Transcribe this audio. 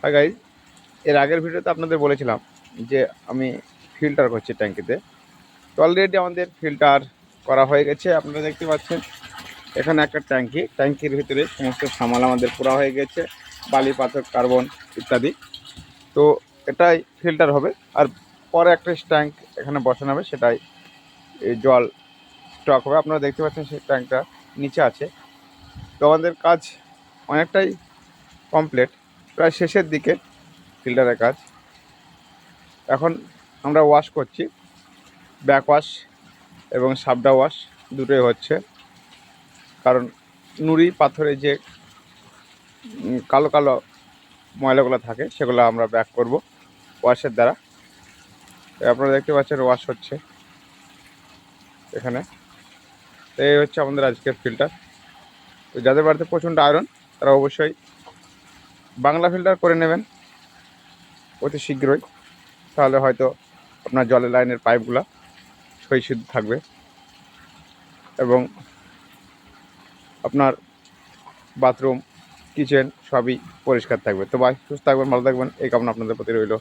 হ্যাঁ গাইজ এর আগের ভিডিওতে আপনাদের বলেছিলাম যে আমি ফিল্টার করছি ট্যাঙ্কিতে। তো অলরেডি আমাদের ফিল্টার করা হয়ে গেছে, আপনারা দেখতে পাচ্ছেন। এখানে একটা ট্যাঙ্কি, ট্যাঙ্কির ভিতরে সমস্ত সামাল আমাদের পুরা হয়ে গেছে, বালি, পাথর, কার্বন ইত্যাদি। তো এটাই ফিল্টার হবে, আর পরে একটা ট্যাঙ্ক এখানে বসানো হবে, সেটাই জল স্টক হবে। আপনারা দেখতে পাচ্ছেন সেই ট্যাঙ্কটা নিচে আছে। তো আমাদের কাজ অনেকটাই কমপ্লিট প্রায় শেষের দিকে ফিল্টারের কাজ। এখন আমরা ওয়াশ করছি। ব্যাক ওয়াশ এবং সাবডা ওয়াশ দুটোই হচ্ছে। কারণ নুড়ি, পাথরে যে কালো কালো ময়লাগুলো থাকে, সেগুলো আমরা ব্যাক করব ওয়াশের দ্বারা। আপনারা দেখতে পাচ্ছেন ওয়াশ হচ্ছে এখানে। এই হচ্ছে আমাদের আজকের ফিল্টার তো যাদের বাড়িতে প্রচণ্ড আয়রন তারা অবশ্যই বাংলা ফিল্টার করে নেবেন। অতি শীঘ্রই। তাহলে হয়তো আপনার জলের লাইনের পাইপগুলো সই সিদ্ধ থাকবে। এবং আপনার বাথরুম কিচেন সবই পরিষ্কার থাকবে। তো বাই সুস্থ থাকবেন, ভালো থাকবেন। এই কামনা আপনাদের প্রতি রইল।